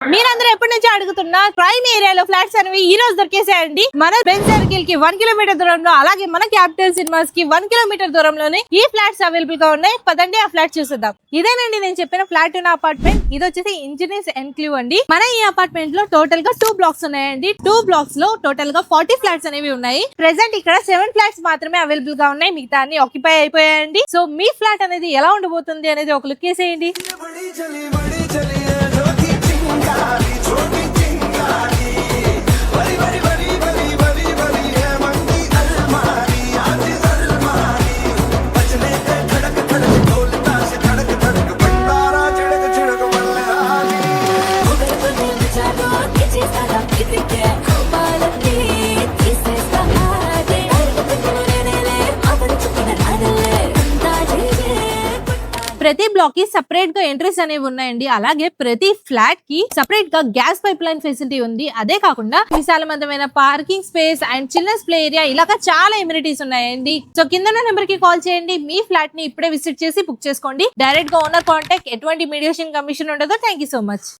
మీరందరూ ఎప్పటి నుంచి అడుగుతున్నా ప్రైమ్ ఏరియాలో ఫ్లాట్స్ అనేవి ఈ రోజు దొరికేసాయండి మన బెన్ సర్కిల్కి వన్ కిలోమీటర్ దూరంలో అలాగే మన క్యాపిటల్ సినిమాస్కి వన్ కిలోమీటర్ దూరంలోనే ఈ ఫ్లాట్స్ అవైలబుల్గా ఉన్నాయి. పదండి ఆ ఫ్లాట్ చూసేద్దాం. ఇదేనండి నేను చెప్పిన ఫ్లాట్ ఉన్న అపార్ట్మెంట్ ఇది వచ్చేసి ఇంజనీర్స్ ఎన్క్లూ అండి. మన ఈ అపార్ట్మెంట్లో టోటల్గా టూ బ్లాక్స్ ఉన్నాయండి. టూ బ్లాక్స్లో టోటల్గా ఫార్టీ ఫ్లాట్స్ అనేవి ఉన్నాయి. ప్రెసెంట్ ఇక్కడ సెవెన్ ఫ్లాట్స్ మాత్రమే అవైలబుల్గా ఉన్నాయి. మిగతా అన్ని ఆక్యుపై అయిపోయాయండి. సో మీ ఫ్లాట్ అనేది ఎలా ఉండబోతుంది అనేది ఒక లుక్ వేసేయండి. ప్రతి బ్లాక్కి సపరేట్గా ఎంట్రీస్ అనేవి ఉన్నాయండి. అలాగే ప్రతి ఫ్లాట్కి సపరేట్గా గ్యాస్ పైప్ లైన్ ఫెసిలిటీ ఉంది. అదే కాకుండా విశాలవంతమైన parking space and childrens play area ఇలాగా చాలా ఎమ్యూనిటీస్ ఉన్నాయండి. సో కింద నెంబర్కి కాల్ చేయండి. మీ ఫ్లాట్ని ఇప్పుడే విజిట్ చేసి బుక్ చేసుకోండి. డైరెక్ట్గా ఓనర్ కాంటాక్ట్ ఎటువంటి మీడియేషన్ కమిషన్ ఉండదు థ్యాంక్ యూ సో మచ్